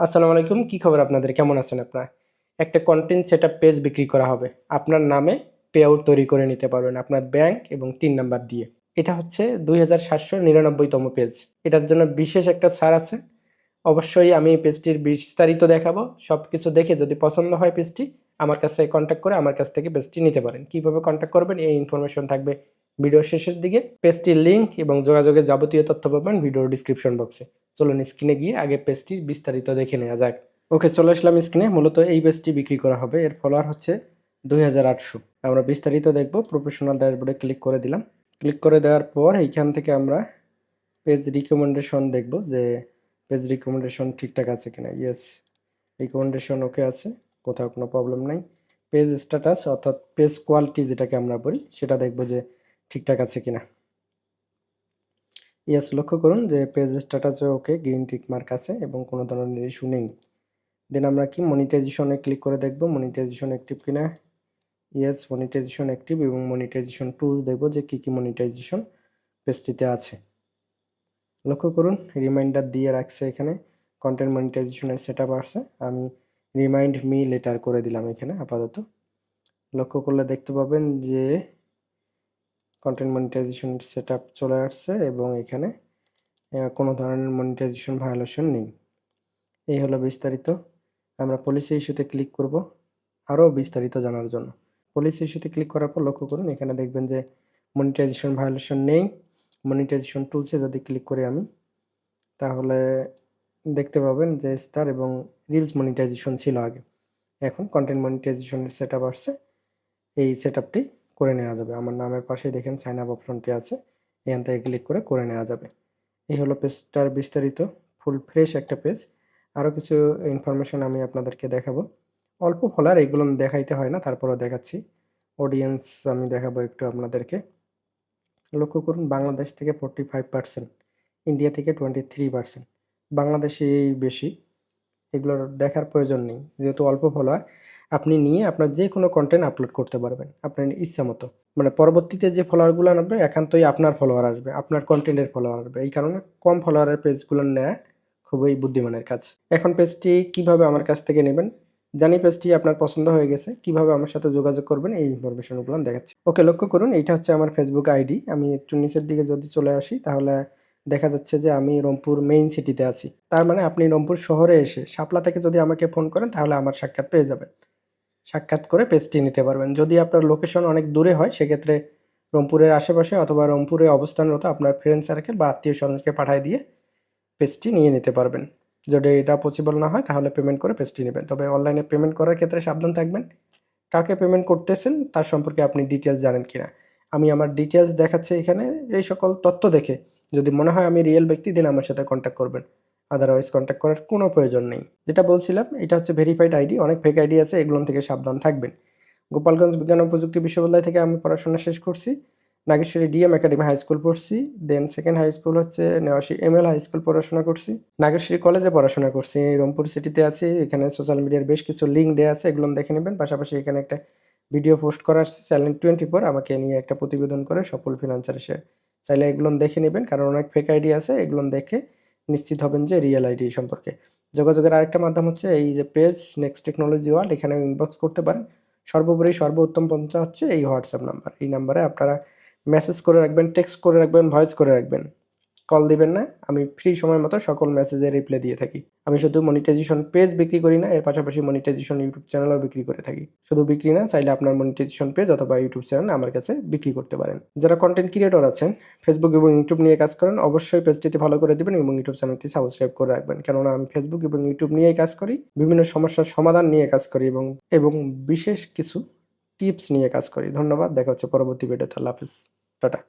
আসসালামু আলাইকুম, কি খবর আপনাদের? কেমন আছেন আপনারা? একটা কন্টেন্ট সেট পেজ বিক্রি করা হবে। আপনার নামে পে আউট তৈরি করে নিতে পারবেন আপনার ব্যাংক এবং তিন নাম্বার দিয়ে। এটা হচ্ছে দুই হাজার সাতশো নিরানব্বইতম পেজ এটার জন্য বিশেষ একটা ছাড় আছে। অবশ্যই আমি পেজটির বিস্তারিত দেখাবো। সব কিছু দেখে যদি পছন্দ হয় পেজটি আমার কাছে কন্ট্যাক্ট করে আমার কাছ থেকে পেজটি নিতে পারেন। কীভাবে কন্ট্যাক্ট করবেন, এই ইনফরমেশন থাকবে ভিডিও শেষের দিকে। পেজটির লিঙ্ক এবং যোগাযোগের যাবতীয় তথ্য পাবেন ভিডিও ডিসক্রিপশন বক্সে চলুন স্ক্রিনে গিয়ে আগে পেজটি বিস্তারিত দেখে নেওয়া যাক। ওকে চলে আসলাম স্ক্রিনে। মূলত এই পেজটি বিক্রি করা হবে। এর ফলোয়ার হচ্ছে দুই হাজার আটশো। আমরা বিস্তারিত দেখব। প্রফেশনাল ড্যাশবোর্ডে ক্লিক করে দিলাম। ক্লিক করে দেওয়ার পর এইখান থেকে আমরা পেজ রিকমেন্ডেশন দেখব যে পেজ রিকমেন্ডেশন ঠিকঠাক আছে কিনা। ইয়েস রিকমেন্ডেশন ওকে আছে। কোথাও কোনো প্রবলেম নাই। পেজ স্ট্যাটাস অর্থাৎ পেজ কোয়ালিটি যেটাকে আমরা বলি, সেটা দেখব যে ঠিকঠাক আছে কিনা। ইয়েস লক্ষ্য করুন যে পেজ স্ট্যাটাসে ওকে গ্রিন টিক মার্ক আছে এবং কোনো ধরনের ইস্যু নেই। দেন আমরা কি মনিটাইজেশনে ক্লিক করে দেখব? মনিটাইজেশন অ্যাক্টিভ কিনা? ইয়েস মনিটাইজেশন অ্যাক্টিভ এবং মনিটাইজেশন টুলস দেখব যে কী কী মনিটাইজেশন পেজটিতে আছে। লক্ষ্য করুন রিমাইন্ডার দিয়ে রাখছে এখানে কন্টেন্ট মনিটাইজেশনের সেট আপ আসছে। আমি রিমাইন্ড মি লেটার করে দিলাম এখানে, আপাতত। লক্ষ্য করলে দেখতে পাবেন যে কন্টেন্ট মনিটাইজেশন সেট আপ চলে আসছে এবং এখানে কোনো ধরনের মনিটাইজেশন ভায়োলেশন নেই। এই হলো বিস্তারিত। আমরা পলিসি ইস্যুতে ক্লিক করব, আরও বিস্তারিত জানার জন্য। পলিসি ইস্যুতে ক্লিক করার পর লক্ষ্য করুন, এখানে দেখবেন যে মনিটাইজেশন ভায়োলেশন নেই। মনিটাইজেশন টুলসে যদি ক্লিক করি আমি, তাহলে দেখতে পাবেন যে স্টার এবং রিলস মনিটাইজেশন ছিল আগে। এখন কন্টেন্ট মনিটাইজেশনের সেট আপ আসছে। এই সেট আপটি করে নেওয়া যাবে। আমার নামের পাশেই দেখেন সাইন আপ অপশনটি আছে। এখান থেকে ক্লিক করে করে নেওয়া যাবে। এই হলো পেজটার বিস্তারিত ফুল ফ্রেশ একটা পেজ আরও কিছু ইনফরমেশন আমি আপনাদেরকে দেখাবো। অল্প ফলার এগুলো দেখাইতে হয় না, তারপরেও দেখাচ্ছি। অডিয়েন্স আমি দেখাবো একটু আপনাদেরকে। লক্ষ্য করুন, বাংলাদেশ থেকে ফোরটি ফাইভ পার্সেন্ট ইন্ডিয়া থেকে টোয়েন্টি থ্রি পার্সেন্ট বাংলাদেশেই বেশি। এগুলোর দেখার প্রয়োজন নেই। যেহেতু অল্প ফলোয়ার আপনি নিয়ে আপনার যে কোনো কন্টেন্ট আপলোড করতে পারবেন আপনার ইচ্ছা মতো। মানে পরবর্তীতে যে ফলোয়ারগুলো আনবে একান্তই আপনার ফলোয়ার আসবে, আপনার কন্টেন্টের ফলোয়ার আসবে। এই কারণে কম ফলোয়ারের পেজগুলো নেয় খুবই বুদ্ধিমানের কাজ। এখন পেজটি কীভাবে আমার কাছ থেকে নেবেন? জানি পেজটি আপনার পছন্দ হয়ে গেছে, কীভাবে আমার সাথে যোগাযোগ করবেন এই ইনফরমেশনগুলো দেখাচ্ছি। ওকে, লক্ষ্য করুন, এইটা হচ্ছে আমার ফেসবুক আইডি আমি একটু নিচের দিকে যদি চলে আসি, তাহলে দেখা যাচ্ছে যে আমি রংপুর মেইন সিটিতে আছি। তার মানে আপনি রংপুর শহরে এসে শাপলা থেকে যদি আমাকে ফোন করেন, তাহলে আমার সাক্ষাৎ পেয়ে যাবেন। সাক্ষাৎ করে পেজটি নিতে পারবেন। যদি আপনার লোকেশন অনেক দূরে হয়, সেক্ষেত্রে রংপুরের আশেপাশে অথবা রংপুরে অবস্থানরত আপনার ফ্রেন্ড সার্কেল বা আত্মীয় স্বজনকে পাঠিয়ে দিয়ে পেজটি নিয়ে নিতে পারবেন। যদি এটা পসিবল না হয়, তাহলে পেমেন্ট করে পেজটি নেবেন। তবে অনলাইনে পেমেন্ট করার ক্ষেত্রে সাবধান থাকবেন। কাকে পেমেন্ট করতেছেন, তার সম্পর্কে আপনি ডিটেলস জানেন কিনা। আমি আমার ডিটেলস দেখাচ্ছি এখানে, এই সকল তথ্য দেখে। যদি মনে হয় আমি রিয়েল ব্যক্তি দিন আমার সাথে কন্ট্যাক্ট করবেন। আদারওয়াইজ কন্ট্যাক্ট করার কোনো প্রয়োজন নেই। যেটা বলছিলাম, এটা হচ্ছে ভেরিফাইড আইডি অনেক ফেক আইডি আছে, এগুলো থেকে সাবধান থাকবেন। গোপালগঞ্জ বিজ্ঞান ও প্রযুক্তি বিশ্ববিদ্যালয় থেকে আমি পড়াশোনা শেষ করছি। Nageshwari DM academy high school পড়ছি। দেন সেকেন্ড হাই স্কুল হচ্ছে Newashi M L high school পড়াশোনা করছি। নাগেশ্বরী কলেজে পড়াশোনা করছি। রংপুর সিটিতে আছি। এখানে সোশ্যাল মিডিয়ার বেশ কিছু লিঙ্ক দেওয়া আছে, এগুলো দেখে নেবেন। পাশাপাশি এখানে একটা ভিডিও পোস্ট করা আসছে চ্যানেল টোয়েন্টি ফোর আমাকে নিয়ে একটা প্রতিবেদন করে সফল ফিনান্সার এসে। চাইলে এগুলো দেখে নেবেন, কারণ অনেক ফেক আইডি আছে, এগুলো দেখে নিশ্চিত হবেন যে রিয়েল আইডি সম্পর্কে। যোগাযোগের আরেকটা মাধ্যম হচ্ছে এই যে পেজ নেক্সট টেকনোলজি ওয়ার্ল্ড এখানে ইনবক্স করতে পারেন। সর্বোপরি সর্বোত্তম পন্থা হচ্ছে এই হোয়াটসঅ্যাপ নাম্বার এই নাম্বারে আপনারা মেসেজ করে রাখবেন টেক্সট করে রাখবেন ভয়েস করে রাখবেন। কল দিবেন না, আমি ফ্রি সময় মতো সকল মেসেজে রিপ্লাই দিয়ে থাকি। আমি শুধু মনিটাইজেশন পেজ বিক্রি করি না, এর পাশাপাশি মনিটাইজেশন ইউটিউব চ্যানেলও বিক্রি করে থাকি। শুধু বিক্রি না, চাইলে আপনার মনিটাইজেশন পেজ অথবা ইউটিউব চ্যানেল আমার কাছে বিক্রি করতে পারেন। যারা কন্টেন্ট ক্রিয়েটর আছেন ফেসবুক এবং ইউটিউব নিয়ে কাজ করেন, অবশ্যই পেজটিতে ফলো করে দিবেন এবং ইউটিউব চ্যানেলটি সাবস্ক্রাইব করে রাখবেন। কেননা আমি ফেসবুক এবং ইউটিউব নিয়েই কাজ করি, বিভিন্ন সমস্যার সমাধান নিয়ে কাজ করি এবং এবং বিশেষ কিছু টিপস নিয়ে কাজ করি। ধন্যবাদ, দেখা হচ্ছে পরবর্তী ভিডিওতে আল্লাহ হাফিজ। টাটা।